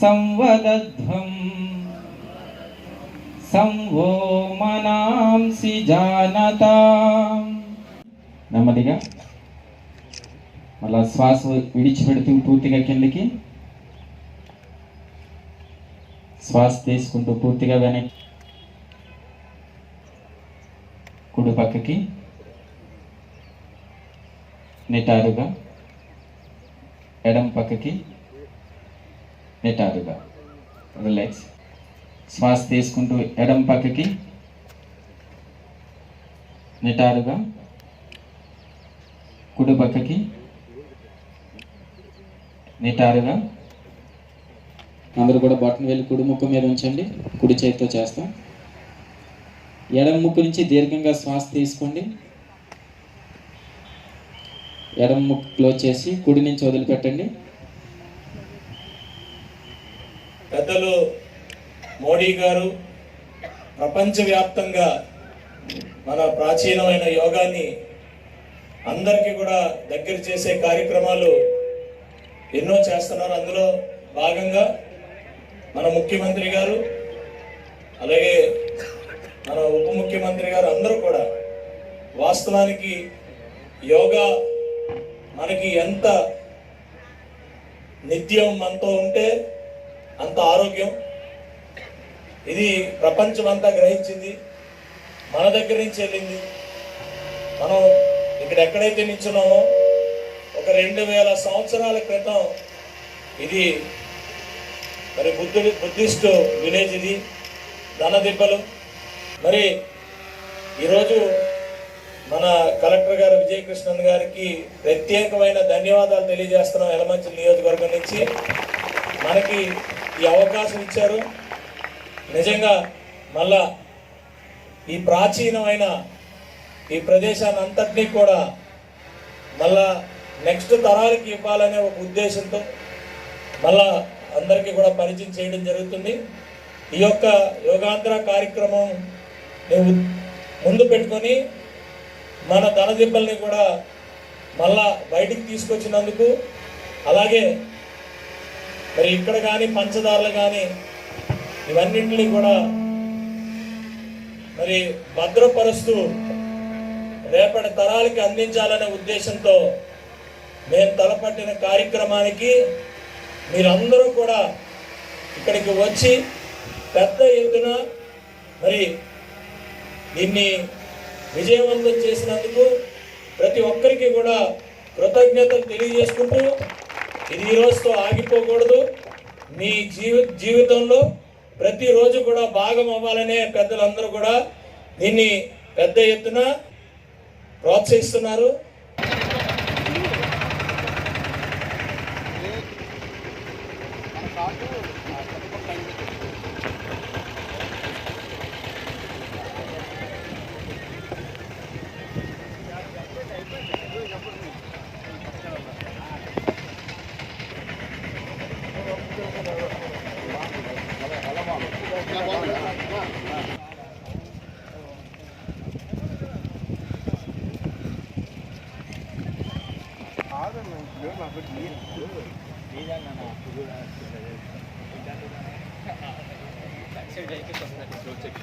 సంవదధ్వం. సంవో మనాంసి జానత. నెమ్మదిగా మళ్ళా శ్వాస విడిచిపెడుతూ పూర్తిగా కిందకి. శ్వాస తీసుకుంటూ పూర్తిగా వెనక్కి. కుడి పక్కకి. నిటారుగా. ఎడం పక్కకి. నిటారుగా రిలాక్స్ శ్వాస తీసుకుంటూ ఎడం పక్కకి. నిటారుగా కుడి పక్కకి. నిటారుగా అందరూ కూడా బటన్ వెళ్ళి కుడి ముక్కు మీద ఉంచండి. కుడి చేతితో చేస్తాం. ఎడం ముక్కు నుంచి దీర్ఘంగా శ్వాస తీసుకోండి. ఎడం ముక్కు క్లోజ్ చేసి కుడి నుంచి వదిలిపెట్టండి. పెద్దలు మోడీ గారు ప్రపంచవ్యాప్తంగా మన ప్రాచీనమైన యోగాన్ని అందరికీ కూడా దగ్గర చేసే కార్యక్రమాలు ఎన్నో చేస్తున్నారు. అందులో భాగంగా మన ముఖ్యమంత్రి గారు అలాగే మన ఉప ముఖ్యమంత్రి గారు అందరూ కూడా వాస్తవానికి యోగా మనకి ఎంత నిత్యం మనతో ఉంటే అంత ఆరోగ్యం. ఇది ప్రపంచం అంతా గ్రహించింది. మన దగ్గర నుంచి వెళ్ళింది. మనం ఇక్కడ ఎక్కడైతే నిల్చున్నామో ఒక రెండు వేల సంవత్సరాల క్రితం ఇది మరి బుద్ధుడి బుద్ధిస్ట్ విలేజ్ ఇది. ధనదిబ్బలు మరి ఈరోజు మన కలెక్టర్ గారు విజయకృష్ణన్ గారికి ప్రత్యేకమైన ధన్యవాదాలు తెలియజేస్తున్నాం ఎలమంచి నియోజకవర్గం నుంచి. మనకి ఈ అవకాశం ఇచ్చారు. నిజంగా మళ్ళా ఈ ప్రాచీనమైన ఈ ప్రదేశాన్ని అంతటినీ కూడా మళ్ళా నెక్స్ట్ తరాలకి ఇవ్వాలనే ఒక ఉద్దేశంతో మళ్ళా అందరికీ కూడా పరిచయం చేయడం జరుగుతుంది. ఈ యొక్క యోగాంధ్ర కార్యక్రమం ముందు పెట్టుకొని మన ధనదిబ్బల్ని కూడా మళ్ళా బయటికి తీసుకొచ్చినందుకు అలాగే మరి ఇక్కడ కానీ పంచదారలు కానీ ఇవన్నింటినీ కూడా మరి భద్రపరుస్తూ రేపటి తరాలకి అందించాలనే ఉద్దేశంతో మేము తలపట్టిన కార్యక్రమానికి మీరందరూ కూడా ఇక్కడికి వచ్చి పెద్ద ఎత్తున మరి దీన్ని విజయవంతం చేసినందుకు ప్రతి ఒక్కరికి కూడా కృతజ్ఞతలు తెలియజేసుకుంటూ ఇది ఈ రోజుతో ఆగిపోకూడదు. మీ జీవి జీవితంలో ప్రతిరోజు కూడా భాగం అవ్వాలనే పెద్దలందరూ కూడా దీన్ని పెద్ద ఎత్తున ప్రోత్సహిస్తున్నారు. มาเมื่อกี้นี่นั่นนะคือว่าเป็นการดูแลใช่ไหมก็ต้องเป็นโปรเจกต์